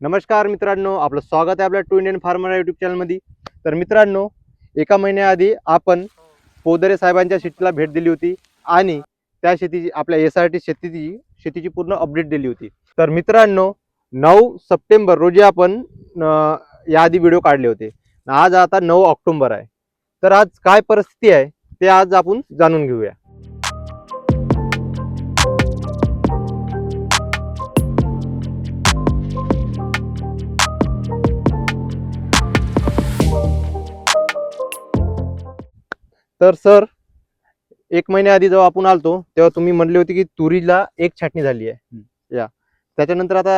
नमस्कार मित्रांनो आपलं स्वागत आहे आपल्या टू इंडियन फार्मर यूट्यूब चॅनलमध्ये तर मित्रांनो एका महिन्याआधी आपण पोदरे साहेबांच्या शेतीला भेट दिली होती आणि त्या शेतीची आपल्या एस आर टी शेतीची शेतीची पूर्ण अपडेट दिली होती. तर मित्रांनो नऊ सप्टेंबर रोजी आपण याआधी व्हिडिओ काढले होते. आज आता नऊ ऑक्टोंबर आहे. तर आज काय परिस्थिती आहे ते आज आपण जाणून घेऊया. तर सर एक महिन्याआधी जेव्हा आपण आलतो तेव्हा तुम्ही म्हणले होते की तुरीला एक छाटणी झाली आहे. या. त्याच्यानंतर आता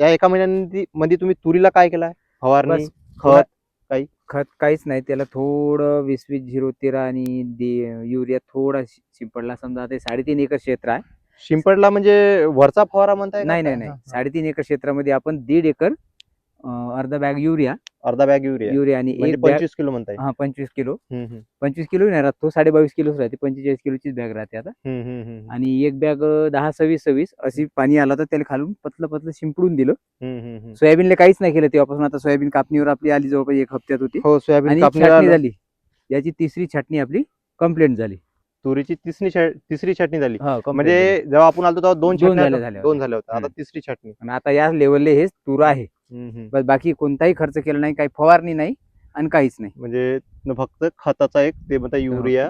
या एका महिन्यामध्ये मध्ये तुम्ही तुरीला काय केलाय? फवारणी. खत खत. काहीच नाही. त्याला थोडं वीस वीस झिरो तेरा आणि युरिया थोडा शिंपडला. समजा हे साडेतीन एकर क्षेत्र आहे. शिंपडला म्हणजे वरचा फवारा म्हणताय? नाही नाही नाही. साडेतीन एकर क्षेत्रामध्ये आपण दीड एकर अर्धा बॅग युरिया. अर्धा बॅग युरिया. युरिया आणि म्हणजे एक पंचवीस किलो म्हणताय. हा पंचवीस किलो. पंचवीस किलो नाही राहत तो साडे बावीस किलोच राहते. पंचेचाळीस किलोचीच बॅग राहते आता. आणि एक बॅग दहा सव्वीस सव्वीस अशी पाणी आला तर त्याला खालून पतलं पतलं शिंपडून दिलं. सोयाबीनला काहीच नाही केलं तेव्हापासून. आता सोयाबीन कापणीवर आपली आली जवळपास एक हप्त्यात होती. हो सोयाबीन आलं. झाली. याची तिसरी छाटणी आपली कंप्लेंट झाली. तुरीची तिसरी तिसरी छाटणी झाली. हा, म्हणजे. जेव्हा आपण आलो तेव्हा दोन दोन झाल्या, दोन झाल्या होत्या. आता. तिसरी छाटणी. आता या लेवलले हेच तूर आहे. बस बाकी कोणताही खर्च केला नाही काही फवारणी नाही आणि काहीच नाही म्हणजे फक्त खताचा एक ते म्हणता युरिया.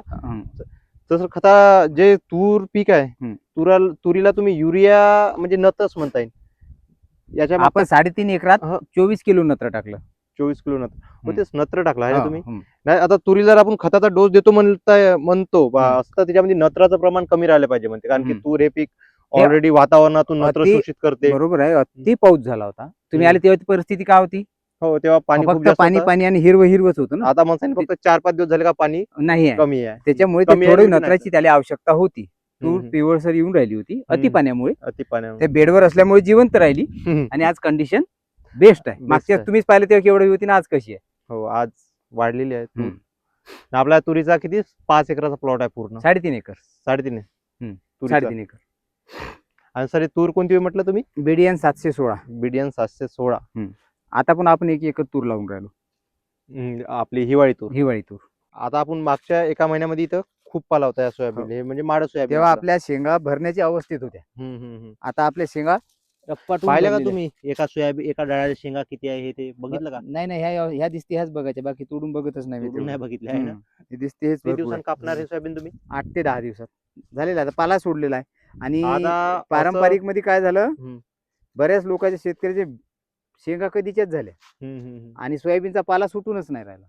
तसं खता जे तूर पीक आहे हम्म. तुराल तुरीला तुम्ही युरिया म्हणजे नतच म्हणता येईल याच्या आपण साडेतीन एकरात. चोवीस किलो नत्र टाकलं चोवीस किलो नत्र तेच नत्र टाकला आहे तुम्ही. नाही आता तुरीला जर आपण खताचा डोस देतो म्हणतो बा, हम्म. असं तर त्याच्यामध्ये नत्राचं प्रमाण कमी राहिलं पाहिजे म्हणते कारण की. तूर हे पीक ऑलरेडी वातावरणातून नत्र शोषित करते बरोबर आहे अति पाऊस झाला होता तुम्ही. आले तेव्हा ती परिस्थिती काय होती हो तेव्हा पाणी खूप फक्त जास्त पाणी होतं. पाणी आणि हिरवं हिरवच होतं ना आता माणसाने फक्त चार पाच दिवस झाले का पाणी नाही आहे कमी आहे त्याच्यामुळे ते कमी आहे थोडी की नाही? नत्राची त्याला आवश्यकता होती तूर हम्म. पिवळसर येऊन राहिली होती अति. पाण्यामुळे अति पाण्यामुळे ते बेडवर असल्यामुळे जिवंत राहिली हम्म. आणि आज कंडिशन बेस्ट आहे Best मागच्या आहे. तुम्हीच पाहिलं तेव्हा केवढी होती ना आज कशी आहे हो आज वाढलेली आहे तूर हम्म. आणि आपल्या तुरीचा किती पाच एकराचा प्लॉट आहे पूर्ण साडेतीन एकर साडेतीन आहे. हम्म. तुरीचा. साडेतीन एकर आणि सर तूर कोणती म्हटलं तुम्ही? बीडीएन सातशे सोळा. बीडीएन सातशे सोळा. आता पण आपण एक एकर तूर लावून राहिलो. हम्म, आपली हिवाळी तूर. हिवाळी तूर. आता आपण मागच्या एका महिन्यामध्ये इथं खूप पाला होता या सोयाबीन हे म्हणजे माड सोयाबीन तेव्हा आपलं. आपल्या शेंगा भरण्याच्या अवस्थेत होत्या. आता आपल्या शेंगा पाहिलं का तुम्ही? एका सोयाबीन एका डाळ्याच्या शेंगा किती आहे हे ते. बघितलं का? नाही नाही ह्या ह्या दिसते ह्याच बघायच्या. बाकी तोडून बघतच नाही नाही. बघितलं आहे ना? हम्म. हे दिसते हेच आहे. कापणार हे सोयाबीन तुम्ही? आठ ते दहा दिवसात. झालेला आता पाला सोडलेला आहे. आणि आता पारंपरिकमध्ये काय झालं हम्म. बऱ्याच लोकांच्या शेतकऱ्याचे शेंगा कधीच्याच झाल्या हम्म, हम्म, हम्म. आणि सोयाबीनचा पाला सुटूनच नाही राहिला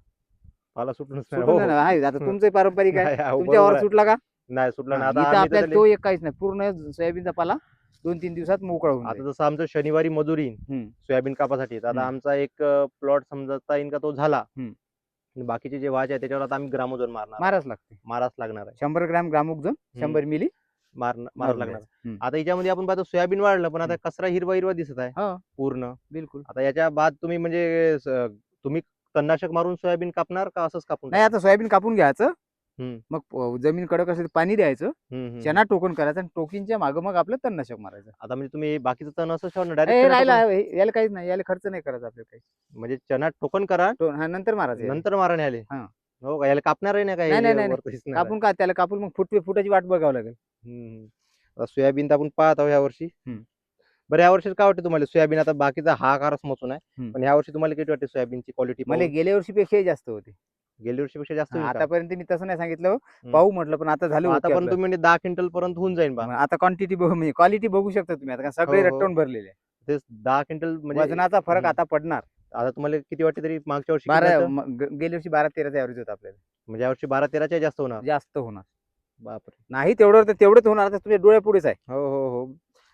पाला सुटूनच नाही. सुटून हो, नाही. ना, आहे आता तुमचं पारंपरिक आहे नाही, हो, तुमच्यावर आहे. सुटला का नाही सुटला नाही आता इथं आम्ही तर आपल्याला त्याले- तो एक काहीच नाही पूर्ण सोयाबीनचा पाला दोन तीन दिवसात मोकळा होऊन आता जाईल. जसं आमचं शनिवारी मजुरी येईन हम्म. सोयाबीन कापासाठी तर आता हम्म. आमचा एक प्लॉट समजता येईल का तो झाला हम्म. आणि बाकीचे जे वाज आहे त्याच्यावर आता आम्ही ग्रामोजन मारणार माराच लागते माराच लागणार आहे शंभर ग्रॅम ग्रामुक शंभर मिली मार मारून लागणार. द्यायचं. हम्म. आता याच्यामध्ये आपण पाहतो सोयाबीन वाढलं पण आता कचरा हिरवा हिरवा दिसत आहे. हो. पूर्ण. बिलकुल. आता याच्या बाद तुम्ही म्हणजे स- तुम्ही तणनाशक मारून सोयाबीन कापणार का असंच कापून नाही आता सोयाबीन कापून घ्यायचं. हम्म. मग प- जमीन कडक असेल तर पाणी द्यायचं. हम्म, हम्म. चना टोकन करायचं आणि टोकिनच्या मागं मग आपलं तणनाशक मारायचं. आता म्हणजे तुम्ही बाकीचं तण असं ठेवा ना ए, डायरेक्ट राहिला हे- याला काहीच नाही याला खर्च नाही करायचा आपल्याला काही. म्हणजे चना टोकन करा. तो- हा नंतर मारायचं याला. नंतर मारा आले हा. हो का याला कापणार आहे ना काय नाही, नाही. कापून का त्याला कापून मग फुट फुटाची वाट बघावं लागेल. आता सोयाबीन तर आपण पाहत आहोत यावर्षी हम्म. बरं या वर्षी काय वाटतं तुम्हाला सोयाबीन आता बाकीचा हा आकारच मोचून आहे हम्म. पण या वर्षी तुम्हाला किती वाटते सोयाबीनची क्वालिटी मला गेल्या वर्षीपेक्षाही जास्त होते गेल्या वर्षीपेक्षा जास्त हा, होईल का? आतापर्यंत मी तसं नाही सांगितलं पाहू म्हटलं पण आता झालं आतापर्यंत आपलं. तुम्ही म्हणजे दहा क्विंटल पर्यंत होऊन जाईल बा आता क्वांटिटी बघू म्हणजे क्वालिटी बघू शकता तुम्ही आता कारण सगळे हो, हो. रट्टवून भरलेले आहे. तेच दहा क्विंटल म्हणजे वजनाचा फरक हम्म. आता पडणार आता तुम्हाला किती वाटते तरी मागच्या वर्षी किती बारा होतं? म- ग- गेल्या वर्षी बारा तेराचा ऍव्हरेज होता आपल्याला. म्हणजे या वर्षी बारा तेराच्या जास्त होणार. जास्त होणार. बापरे. नाही तेवढं तर तेवढंच होणार आता तुझ्या डोळ्यापुढेच आहे. हो हो हो.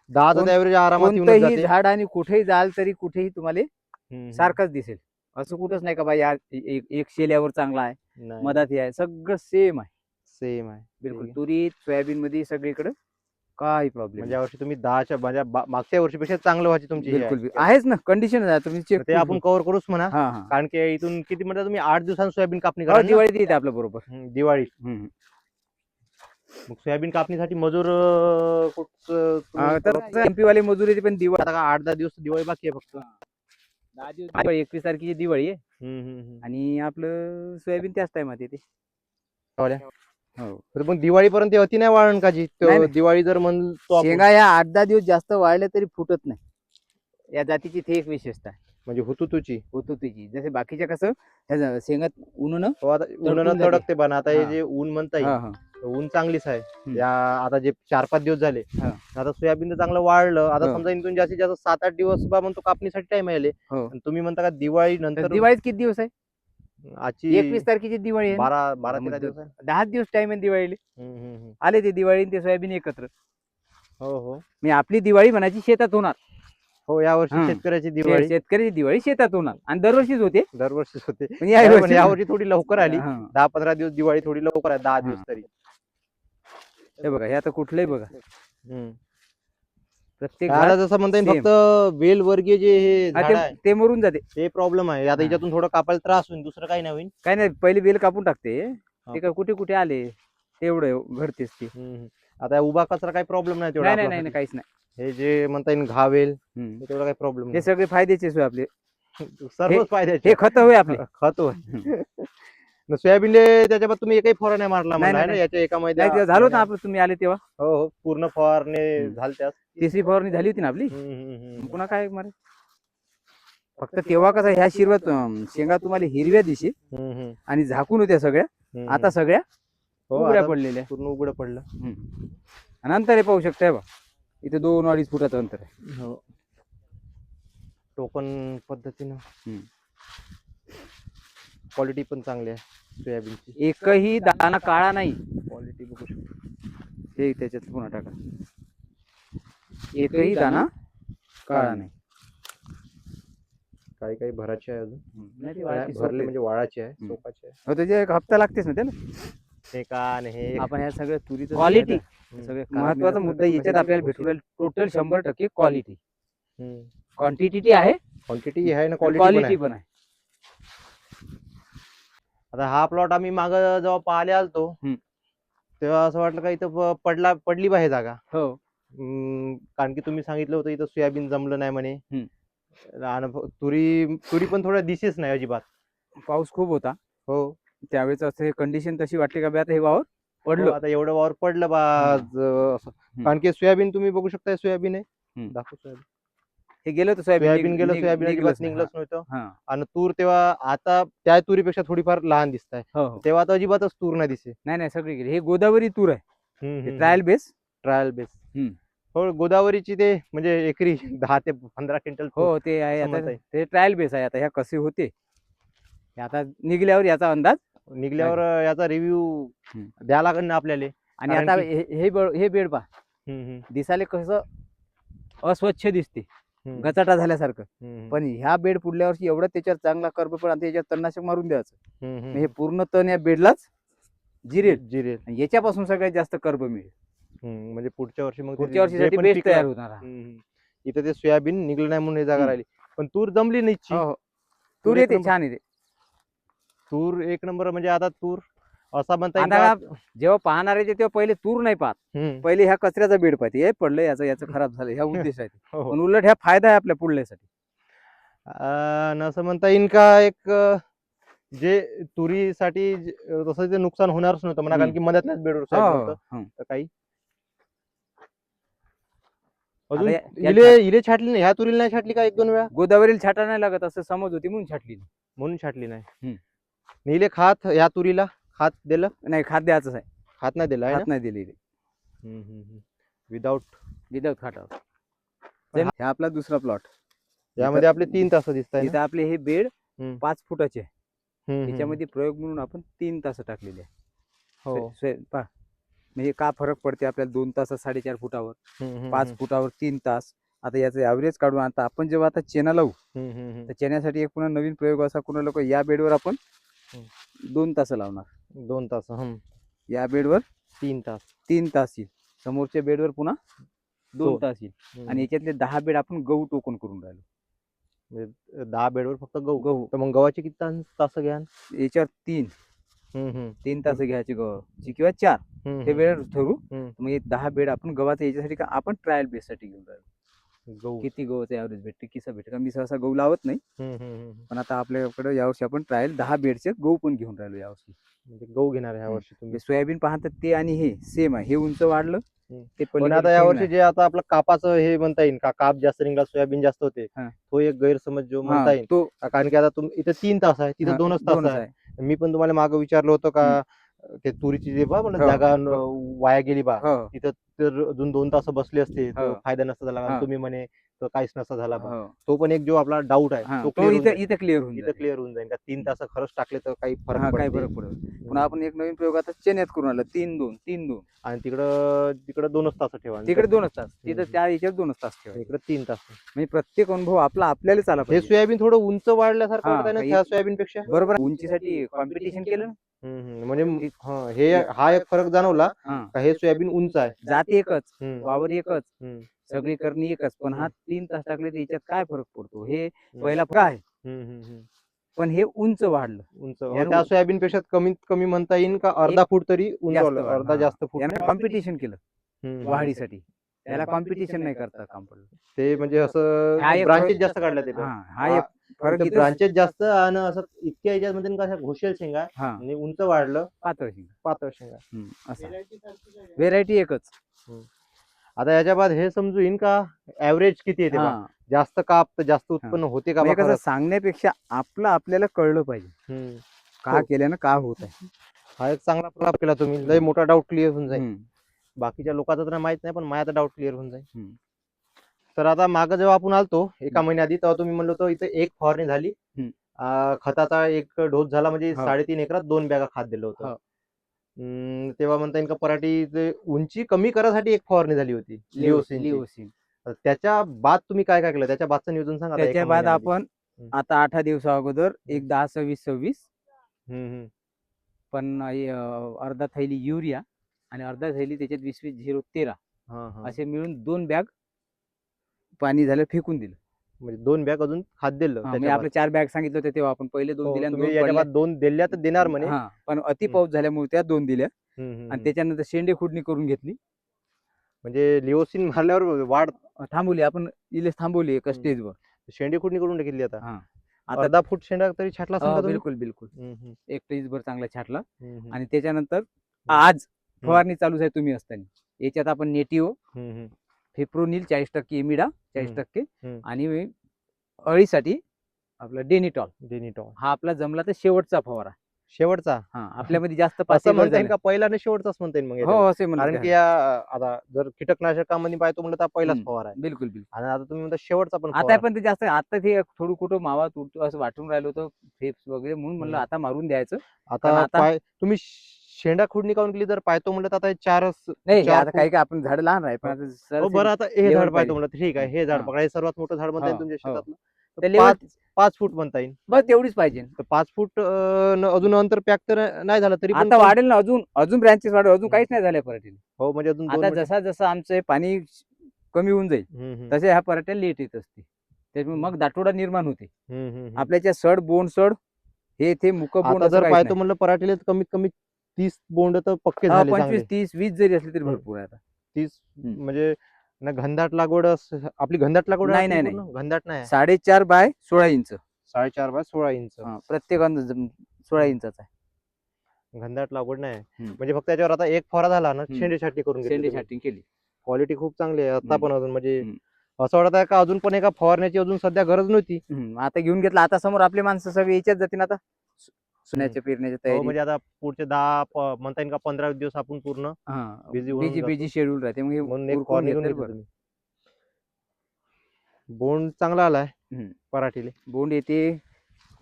दहाचा कोण- ऍव्हरेज आरामात येऊनच कोणतंही जाते. झाड आणि कुठेही जाल तरी कुठेही तुम्हाला हम्म, सारखंच दिसेल. असं कुठंच नाही का बाई एक एक शेल्यावर चांगला आहे नाही. मधात हे आहे सगळं सेम आहे. सेम आहे. बिलकुल. आहे. तुरीत सोयाबीन मध्ये सगळीकडे काही प्रॉब्लेम म्हणजे यावर्षी तुम्ही दहाच्या म्हणजे बा- मागच्या वर्षीपेक्षा चांगलं व्हायची तुमची ही बिलकुल आहे. बिलकुल. आहेच ना कंडिशन आहे तुम्ही चेक ते आपण कव्हर करूच म्हणा हा हा कारण की इथून किती म्हणता तुम्ही आठ दिवसांत सोयाबीन कापणी हो, करा ना? दिवाळीत येते आपल्या बरोबर दिवाळी हम्म. मग सोयाबीन कापणीसाठी मजूर अं, कुठं तुम्ही तर? एमपी वाले मजुरी पण दिवाळी आता का आठ दहा दिवस दिवाळी बाकी आहे फक्त दहा दिवस दिवाळी एकवीस तारखेची दिवाळी आहे. आणि आपलं सोयाबीन त्याच टायमात येते तर मग दिवाळीपर्यंत अति नाही वाळण का जी तो नाही, नाही. दिवाळी जर म्हणतो आपण, शेंगा या आठ दहा दिवस जास्त वाळले तरी फुटत नाही या जातीची ती एक विशेषता आहे म्हणजे हुतुतुची तुझी जसे बाकीच्या कसं ह्या शेंगात उन्हं हो आता उन्हानं जाते. तडकते पण आता हे हा. जे ऊन म्हणता येईल हा, हा. ऊन चांगलीच आहे हम्म. या आता जे चार पाच दिवस झाले हा. आता सोयाबीन तर चांगलं वाढलं आता हो. समजा इथून जास्तीत जास्त सात आठ दिवस बा म्हणतो कापणीसाठी टाइम आले हो. आणि तुम्ही म्हणता का दिवाळी तर नंतर दिवाळीच किती दिवस आहे आजची एकवीस तारखेची दिवाळी आहे? बारा बारा तेरा दिवस आहे दहा दिवस टाइम आहे दिवाळीला हम्म, हम्म, हम्म. आले ते दिवाळी आणि ते सोयाबीन एकत्र हो हो म्हणजे आपली दिवाळी म्हणायची शेतात होणार हो या वर्षी. शेतकऱ्याची दिवाळी शेतकऱ्याची दिवाळी शेतात होणार आणि दरवर्षीच होते दरवर्षीच होते पण पण यावर्षी थोडी लवकर आली हा. दहा पंधरा दिवस दिवाळी थोडी लवकर आहे दहा दिवस. तरी हे बघा हे आता कुठलंही बघा हम्म. प्रत्येक झाड जसं म्हणता येईल same. फक्त वेल वर्गीय जे हे हा, झाड ते- आहे ते मरून जाते. ते प्रॉब्लेम आहे. आता हा. याच्यातून थोडं कापायला त्रास होईल दुसरं काही नाही होईल. काय नाही पहिले बेल कापून टाकते. ते काय कुठे कुठे आले तेवढं घडतेच ते. हम्म. आता उभा कचरा काही प्रॉब्लेम नाही तेवढा नाही नाही नाही नाही, आपल्यासाठी. काहीच नाही. हे जे म्हणता येईल घावेल हम्म. हे तेवढा काही प्रॉब्लेम हे सगळे फायद्याचे आपले. सर्वच फायद्याचे हे खत होय आपले. खत होय. न सोयाबीनले त्याच्यावर तुम्ही एकही फवारा नाही मारला नाही, म्हणला आहे नाही, ना याच्या एका नाही झालं होतं आपलं तुम्ही आले तेव्हा. हो हो पूर्ण फवारणे. झाले त्यास तिसरी फवारणी झाली होती ना आपली? हम्म, हम्म, हम्म. पुन्हा काय मारे? फक्त तेव्हा कसं ह्या शिरवत शेंगा तुम्हाला हिरव्या दिशी हम्म, हम्म, आणि झाकून होत्या सगळ्या. हम्म. आता सगळ्या हो, उघड्या आता पडलेल्या. पूर्ण उघड पडलं. हम्म. आणि अंतर हे पाहू शकताय बा इथे दोन अडीच फुटाचं अंतर आहे. हो. टोकन पद्धतीनं. हम्म. क्वालिटी पण चांगली आहे सोयाबीनची. एकही दाना काळा नाही. क्वालिटी बघू शकतो. हे त्याच्यात पुन्हा टाका. एकही दाना काळा नाही. काही काही भराचे आहे अजून. नाही भरले. म्हणजे वाळाचे आहे हम्म. सोपाचे आहे. हो त्याचे एक हप्ता लागतेच ना त्याला? हे का आणि हे? आपण ह्या सगळ्या तुरीचं Quality. सगळे महत्त्वाचा मुद्दा याच्यात आपल्याला भेटून टोटल शंभर टक्के क्वालिटी. क्वांटिटी आहे. क्वांटिटी आहे ना क्वालिटी क्वालिटी पण आहे. आता हा प्लॉट आम्ही माग जेव्हा पाहायला आलतो. तेव्हा असं वाटलं का इथं पडला पडली हे जागा. हो. कारण की तुम्ही सांगितलं होतं इथं सोयाबीन जमलं नाही म्हणे. आणि तुरी तुरी पण थोड्या दिसेच नाही अजिबात. पाऊस खूप होता. हो. त्यावेळेस असं कंडिशन तशी वाटली का आता हे वावर हो, पडलं आता एवढं वावर पडलं बा हा. कारण की सोयाबीन तुम्ही बघू शकता सोयाबीन आहे. दाखव सोयाबीन. हे गेलं होतं सोयाबीन गेलं सोयाबीन निघलंच नव्हतं. आणि तूर तेव्हा आता त्या तुरीपेक्षा थोडीफार लहान दिसत आहे हो हो. तेव्हा तर अजिबातच तूर नाही दिसे नाही नाही सगळी गेली हे गोदावरी तूर आहे. Trial base trial base. हो गोदावरीची ते म्हणजे एकरी दहा ते पंधरा क्विंटल. हो ते आहे. आता. ते ट्रायल बेस आहे आता. ह्या कसे होते? हे आता निघल्यावर याचा अंदाज? निघल्यावर याचा रिव्ह्यू. द्या लागेल ना आपल्याला. आणि आता हे हे बेड पा दिसाले कसं अस्वच्छ दिसते. गचाटा झाल्यासारखं. पण ह्या बेड पुढल्या वर्षी एवढं त्याच्यावर चांगला कर्ब पण आता याच्यात तणनाशक मारून द्यायचं. हे पूर्ण तण या बेडलाच जिरेल. जिरेल. याच्यापासून सगळ्यात जास्त कर्ब मिळेल. म्हणजे पुढच्या वर्षी मग पुढच्या पण बेस्ट तयार होणार. इथं ते सोयाबीन निघलं नाही म्हणून हे जागा. राहिली. पण तूर जमली नाही. हो हो. तूर येते. छान येते. तूर एक नंबर म्हणजे आता तूर असा म्हणता येईल आता का- जेव्हा पाहणार आहे तेव्हा पहिले तूर नाही पाहत. हम्म, पहिले ह्या कचऱ्याचा बेड पाहते. हे पडलं याचं याचं खराब झालं ह्या उद्देश आहे हो, हो. पण उलट ह्या फायदा आहे आपल्या पुढल्यासाठी. अं, न असं म्हणता येईल का एक अं, जे तुरीसाठी जे- अं, तसं ते नुकसान होणारच नव्हतं म्हणा कारण. की मधातल्याच बेडवर हो. तर काही. अजून या- या इले इले छाटली नाही? ह्या तुरीला नाही छाटली का एक दोन वेळा? गोदावरीला छाटा नाही लागत असं समज होती म्हणून छाटली. म्हणून छाटली नाही. हम्म. निले खात ह्या तुरीला? खात दिलं? नाही खाद्याचंच आहे. खात नाही दिलं खात नाही दिली विदाऊट विदाऊट खाटावर हा आपला दुसरा प्लॉट यामध्ये आपले तीन तास दिसत आहे इथं आपले हे बेड हम्म. पाच फुटाचे आहे. त्याच्यामध्ये प्रयोग म्हणून आपण तीन तास टाकलेले आहे. हो. स्वे- स्वे- पहा. म्हणजे का फरक पडते आपल्याला दोन तास साडेचार फुटावर? पाच फुटावर तीन तास. आता याचं ॲव्हरेज काढून आता आपण जेव्हा आता चेना लावू. तर चेन्यासाठी एक पुन्हा नवीन प्रयोग असा कुणा लोक या बेडवर आपण दोन तास लावणार. दोन तास हम्म. या बेडवर? तीन तास. तीन तास येईल. समोरच्या बेडवर पुन्हा दोन. तास येईल. आणि याच्यातले दहा बेड आपण गहू टोकन करून राहिलो. म्हणजे दहा बेडवर फक्त गहू. गहू. तर मग गव्हाचे किती तास तास घ्या याच्यावर तीन. तीन तास घ्यायचे गव्हाची किंवा चार. बेड ठरवू हम्म. मग दहा बेड आपण गव्हाचा याच्यासाठी का आपण ट्रायल बेससाठी घेऊन राहिलो. गहू. किती गहूचं ऍव्हरेज भेटते? किसा भेटते? मी सहसा गहू लावत नाही. पण आता आपल्याकडे यावर्षी आपण ट्रायल दहा बेडचे गहू पण घेऊन राहिलो यावर्षी म्हणजे गहू घेणार ह्या वर्षी तुम्ही. सोयाबीन पाहतात ते आणि हे सेम आहे. हे उंच वाढलं. ते पण आता या thin वर्षी आहे. जे आता आपलं कापाचं हे म्हणता येईल का? काप जास्त निघला सोयाबीन जास्त होते. तो एक गैरसमज जो म्हणता येईल. तो कारण की आता तुम्ही इथे तीन तास आहे तिथे दोनच तास आहे. मी पण तुम्हाला मागे विचारलं होतं का? ते तुरीची जे बा म्हणलं हो, जागा. न- वाया गेली बा हो तिथं तर अजून दोन तास बसले असते तर हो. फायदा नसता झाला हा. तुम्ही म्हणे काहीच नसता झाला. हो. तो पण एक जो आपला डाऊट आहे हा, तो इथं. इथं क्लिअर होऊन इथं जाईल. क्लिअर होऊन जाईल. का तीन तास खरंच टाकले तर काही हा फरक काय. फरक पडत पुन्हा आपण एक नवीन प्रयोग आता चेन्यात करून आला. तीन दोन तीन दोन. आणि तिकडं तिकडं दोनच तास ठेवा. आणि तिकडे दोनच तास. तिथं. त्या याच्यात दोनच तास ठेवा. इकडे तीन तास. म्हणजे प्रत्येक अनुभव आपला आपल्यालाच आला हे पाहिजे. सोयाबीन थोडं उंच वाढल्यासारखं हा, ना काही- त्या सोयाबीन पेक्षा बरोबर. उंचीसाठी कॉम्पिटिशन केलं ना? म्हणजे हा, हे हा एक फरक जाणवला हा. का हे सोयाबीन उंच आहे. जात एकच. हम्म, वावर एकच. हम्म, सगळी करणी एकच पण हा. तीन तास टाकले तर याच्यात काय फरक पडतो? हे पहिला फरक आहे. पण हे उंच वाढलं. उंच त्या सोयाबीन पेक्षा कमीत कमी म्हणता येईल का अर्धा फूट तरी उंच अर्धा. जास्त फूट कॉम्पिटिशन केलं. वाढीसाठी. त्याला कॉम्पिटिशन नाही करता काम पडलं. ते म्हणजे असं ब्रांचेस जास्त काढल्या हा एक फरक ब्रांचेस जास्त आणि असं इतक्या याच्यामध्ये कशा घोषेल शेंगा आणि उंच वाढलं पातळ शेंगा. पातळ शेंगा. असं. व्हेरायटी एकच. आता याच्या बाद हे समजू येईन का ऍव्हरेज किती येते बा? हा जास्त काप तर जास्त उत्पन्न होते का बा म्हणजे कसं खरंच? सांगण्यापेक्षा आपलं आपल्याला कळलं पाहिजे हम्म. का हो. केल्यानं का होत आहे हा एक चांगला प्रलाप केला तुम्ही लय मोठा डाऊट क्लिअर होऊन जाईल हम्म. बाकीच्या लोकांचा तर माहीत नाही पण माझा डाऊट क्लिअर होऊन जाईल हम्म. तर आता मागं जेव्हा आपण आलतो एका महिन्या आधी तेव्हा तुम्ही म्हणलो होतो इथे एक फवारणी झाली हम्म. अं, खताचा एक डोस झाला म्हणजे हो. साडेतीन एकरात दोन बॅगा खात दिलं होतं हो. तेव्हा म्हणता येईल का पराठी उंची कमी करायसाठी एक फवारणी झाली होती. लिओसिन त्याच्या बाद तुम्ही काय काय केलं त्याच्या बादचं नियोजन सांगा त्याच्या बाद. आपण. आता आठ दिवसा अगोदर एक दहा सव्वीस सव्वीस. पण अर्धा थैली युरिया आणि अर्धा थैली त्याच्यात वीस वीस झिरो तेरा. असे मिळून दोन बॅग पाणी झालं फेकून दिलं म्हणजे दोन बॅग अजून खात दिलं हा, म्हणजे आपले चार बॅग सांगितले होते तेव्हा आपण. पहिले दोन. दिल्या हो, तुम्ही दोन दिल्या तर देणार म्हणे. हा पण अति. पाऊस झाल्यामुळे त्या दोन दिल्या. आणि. त्याच्यानंतर शेंडे खुडणी करून घेतली. म्हणजे लिओसिन मारल्यावर वाढ थांबवली आपण इलेच थांबवली एका. स्टेजवर. शेंडी खुडणी करून घेतली आता. हा. आता अर्धा फूट शेंडा तरी छाटला हा? बिलकुल बिलकुल. एक स्टेजभर चांगला छाटला. आणि त्याच्यानंतर आज फवारणी चालूच आहे तुम्ही असताना. याच्यात आपण हम्म, हम्म. फेप्रोनिल चाळीस टक्के एमिडा चाळीस. टक्के. आणि अळीसाठी आपलं डेनिटॉल डेनिटॉल हा आपला जमला तर शेवटचा फवारा शेवटचा हा आपल्यामध्ये जास्त असं म्हणता येईल. का पहिला आणि शेवटचाच म्हणता येईल मग हो? असे कारण की आता जर कीटकनाशकामध्ये पाहतो म्हणलं तर पहिलाच. फवारा आहे बिलकुल बिलकुल आणि आता तुम्ही म्हणता शेवटचा पण आता. पण ते जास्त आता ते थोडं कुठं मावा तुटतो असं वाटून राहिलं होतं फेप्स वगैरे म्हणून म्हणलं. आता मारून द्यायचं आता तुम्ही शेंडा खुडणी काऊन केली जर पाहतो म्हणलं तर आता हे चारच नाही चार आता काही काय आपण झाड लहान आहे पण आता हो सरासरी बरं आता हे झाड. पाहतो म्हणलं ठीक आहे हे झाड हा. पकडा हे सर्वात मोठं झाड म्हणता येईल हो, तुमच्या हो. शेतातलं त्या तर level- पाच पाच फूट म्हणता येईल बस तेवढीच पाहिजे तर पाच फूट अं, न- अजून अंतर पॅक तर नाही झालं तरी पण आता वाढेल ना अजून अजून ब्रँचेस वाढेल अजून काहीच नाही झाल्या पराठीला हो म्हणजे अजून दोन आता मिनिटं- जसा जसं आमचं हे पाणी कमी होऊन जाईल हम्म, हम्म, तसे ह्या पराठ्या लेट येत असते त्याच्यामुळे मग दाटोडा निर्माण होते हम्म, हम्म, हम्म. आपल्याच्या सड बोंड सड हे ते मुक आता असं जर काहीच पाहतो नाही. म्हणलं पराठीला कमीत कमी तीस बोंड तर पक्के झाले चांगले पंचवीस तीस वीस जरी असले तरी. भरपूर आहे आता तीस हम्म. म्हणजे ना घनदाट लागवड अस- आपली घनदाट लागवड नाही, नाही, पूर्ण? घनदाट नाही साडेचार बाय सोळा इंच साडेचार बाय सोळा इंच हा, प्रत्येक सोळा इंचाचा आहे घनदाट लागवड नाही हम्म. म्हणजे फक्त त्याच्यावर आता एक फवारा झाला ना हम्म. शेंडे छाटणी करून शेंडे छाटिंग केली क्वालिटी खूप चांगली आहे आता हम्म. पण अजून म्हणजे हम्म. असं वाटत आहे का अजून पण एका फवारण्याची अजून सध्या गरज नव्हती हम्म, आता घेऊन घेतला आता समोर आपले माणसं सगळे याच्यात जातील आता सुन्याच्या पेरण्याच्या हो तयारी म्हणजे आता पुढचे दहा प- म्हणता येईल का पंधरा दिवस आपण पूर्ण जातो. बिजी शेड्यूल राहते मग हे म्हणून एक उरकून फवारणी घेऊन घेतलं घेतली बरं. तुम्ही बोंड चांगला आलाय हम्म. पराठीले बोंड येते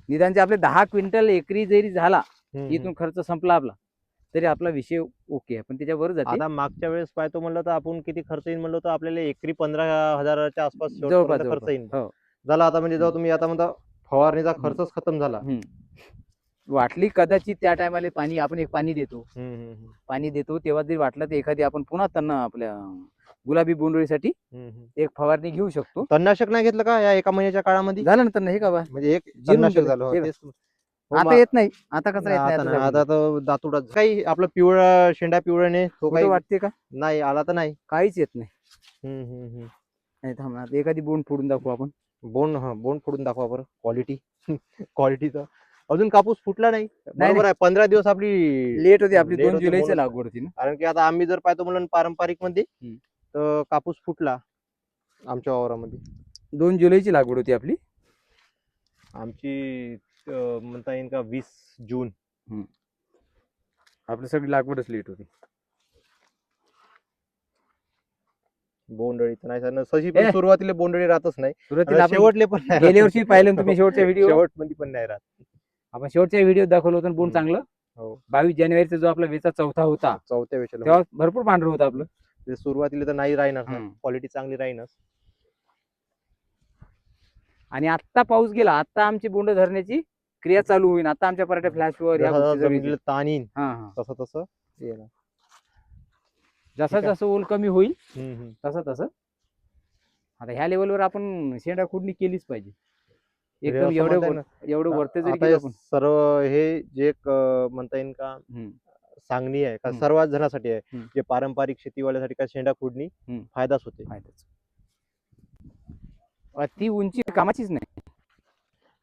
निदानचे आपले दहा क्विंटल एकरी जरी झाला हम्म, हम्म. इथून खर्च संपला आपला तरी आपला विषय ओके आहे पण त्याच्यावर जाते आता मागच्या वेळेस पाहतो म्हणलं तर आपण किती खर्च येईल म्हणलं तर आपल्याला एकरी पंधरा हजाराच्या आसपास जवळपास खर्च जवळपास. येईल हो झाला आता म्हणजे जेव्हा. तुम्ही आता म्हणता फवारणीचा खर्चच खतम झाला हम्म. वाटली कदाचित त्या टायमाला पाणी आपण एक पाणी देतो. पाणी देतो तेव्हा जरी वाटलं तर एखादी आपण पुन्हा त्यांना आपल्या गुलाबी बोंडळीसाठी. एक फवारणी घेऊ शकतो. तणनाशक नाही घेतलं का या एका महिन्याच्या काळामध्ये? झालं ना त्यांना हे का बा? म्हणजे एक तणनाशक. झालं हो, हे आता येत नाही. आता कसं येत नाही आता तर दातुडा काही आपलं पिवळा शेंडा पिवळ्याने तो काही वाटते का? नाही आला तर नाही. काहीच येत नाही. नाही थांब ना, आता एखादी बोंड फोडून दाखवू आपण. बोंड हा बोंड फोडून दाखवा बरं. क्वालिटी क्वालिटीचं अजून कापूस फुटला नाही नाही. बरोबर आहे पंधरा दिवस आपली लेट होती आपली late दोन होती जुलैची म्हणून. लागवड होती ना कारण की आता आम्ही जर पाहतो म्हणून पारंपरिकमध्ये हम्म. तर कापूस फुटला आमच्या वावरामध्ये दोन जुलैची लागवड होती आपली आमची अं, म्हणता येईल का वीस जून आपली सगळी लागवडच लेट होती बोंडळी तर नाही सर सशी पण ए. सुरुवातीला बोंडळी राहतच नाही सुरुवातीला आणि आपण शेवटले पण नाही गेल्या राहत. वर्षी पाहिलं ना तुम्ही शेवटच्या व्हिडिओ शेवटमध्ये पण नाही राहत आपण शेवटच्या व्हिडिओ दाखवलं होतं ना बोंड हम्म. चांगलं. हो. बावीस जानेवारीचा जो आपला वेचा चौथा होता चौथ्या वेळेला तेव्हा भरपूर पांढरं होतं आपलं. ते सुरुवातीला तर नाही राहणार हम्म. क्वालिटी चांगली राहीनच. आणि आता पाऊस गेला आता आमची बोंड धरण्याची क्रिया चालू होईल. आता आमच्या पराठ्या फ्लॅशवर या जसं गोष्टी जसं चालू जमिनीला होतील. ताण येईन हा हा. तसं तसं. येणार जसं ठीक आहे. जसं ओल कमी होईल हम्म, हम्म. तसं तसं. आता ह्या लेवलवर आपण शेंडा खुडणी केलीच पाहिजे. म्हणजे एकदम असं एवढे म्हणता येईल वर- एवढं वरते जरी आता गेलो हे आपण सर्व हे जे एक, अं, म्हणता येईल का हम्म. सांगणी आहे का हम्म. सर्वात जणांसाठी आहे हम्म. जे पारंपरिक शेतीवाल्यासाठी का शेंडा खोडणी हम्म. फायदाच होते अ, ती उंची कामाचीच नाही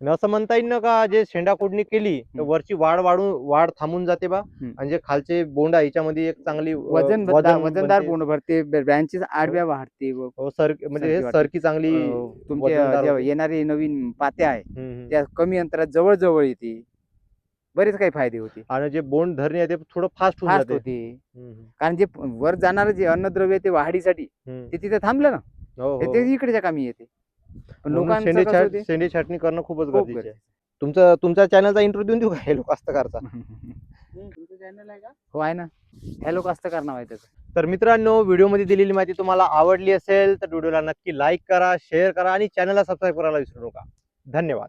आणि असं म्हणता येईल ना का जे शेंडा खोडणी केली तर. वरची वाढ वाढून वाढ थांबून जाते बा. आणि जे खालचे बोंड आहे याच्यामध्ये एक चांगली वजन वजनदार. बोंड भरते ब्रँचेस आडव्या वाढते व, हो, सर म्हणजे सरकी हे वाढते. सरकी चांगली तुमच्या. येणारे नवीन पात्या आहे. त्या कमी अंतरात जवळ जवळ येते बरेच काही फायदे होते आणि जे बोंड धरणे ते थोडं फास्ट फास्ट होते. कारण जे वर जाणारं जे अन्नद्रव्य ते वाढीसाठी. ते तिथे थांबलं ना हो, हे हो. ते इकडेच्या कामी येते पण म्हणून लोकांचं शेंडे कसं छाट- होते? शेंडे छाटणी करणं खूपच खूप गरजेचं आहे. तुमचं तुमच्या चॅनलचा इंट्रो देऊन देऊ का हे लोक कास्तकारचा हो आहे ना. हॅलो कास्तकार नाव आहे त्याचं. तर मित्रांनो व्हिडिओमध्ये दिलेली माहिती तुम्हाला आवडली असेल तर व्हिडिओला नक्की लाईक करा शेअर करा आणि चॅनलला सबस्क्राईब करायला विसरू नका. धन्यवाद.